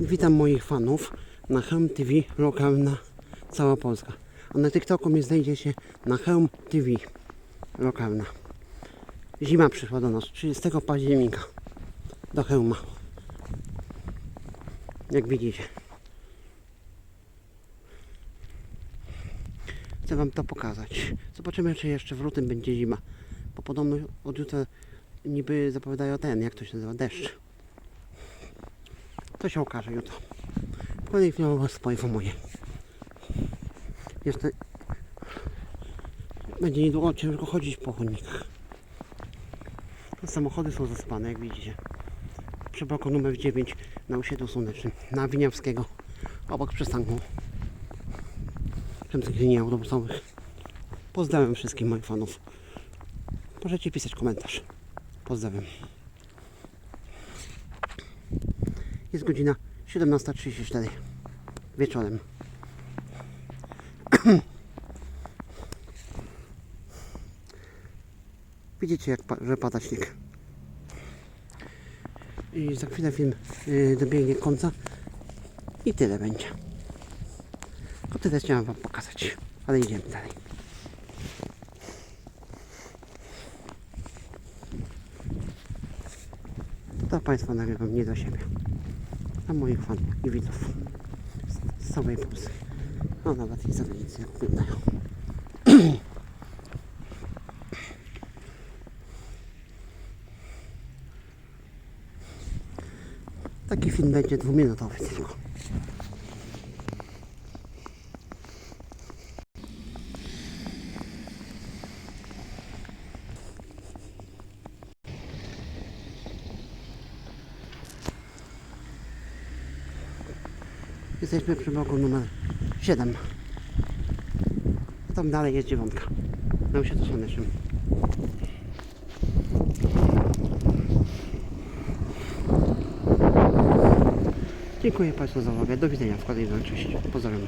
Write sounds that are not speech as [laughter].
Witam moich fanów na Helm TV lokalna cała Polska. A na TikToku mnie znajdziecie na Helm TV lokalna. Zima przyszła do nas 30 października do Helma. Jak widzicie. Chcę wam to pokazać. Zobaczymy czy jeszcze w lutym będzie zima. Bo podobno od jutra niby zapowiadają ten, jak to się nazywa, deszcz. To się okaże jutro. Kolejny film was poinformuję. Jeszcze będzie niedługo ciężko chodzić po chodnikach. Samochody są zaspane, jak widzicie. Przy bloku numer 9 na osiedlu słonecznym, na Winiawskiego, obok przystanku czymś linii autobusowych. Pozdrawiam wszystkich moich fanów. Możecie pisać komentarz. Pozdrawiam. Jest godzina 17.34 wieczorem. [clears throat] Widzicie, jak pa, że pada śnieg. I za chwilę film y, dobiegnie końca i tyle będzie. To tyle chciałem Wam pokazać, ale idziemy dalej. To Państwa nagrywam nie do siebie, a moich fanów i widzów z, całej Polski. No nawet i za jak oglądają. Taki film będzie dwuminutowy tylko. Jesteśmy przy bloku numer 7. A tam dalej jest dziewiątka. Na osiedlu słonecznym. Dziękuję Państwu za uwagę. Do widzenia w kolejnej części. Pozdrawiam.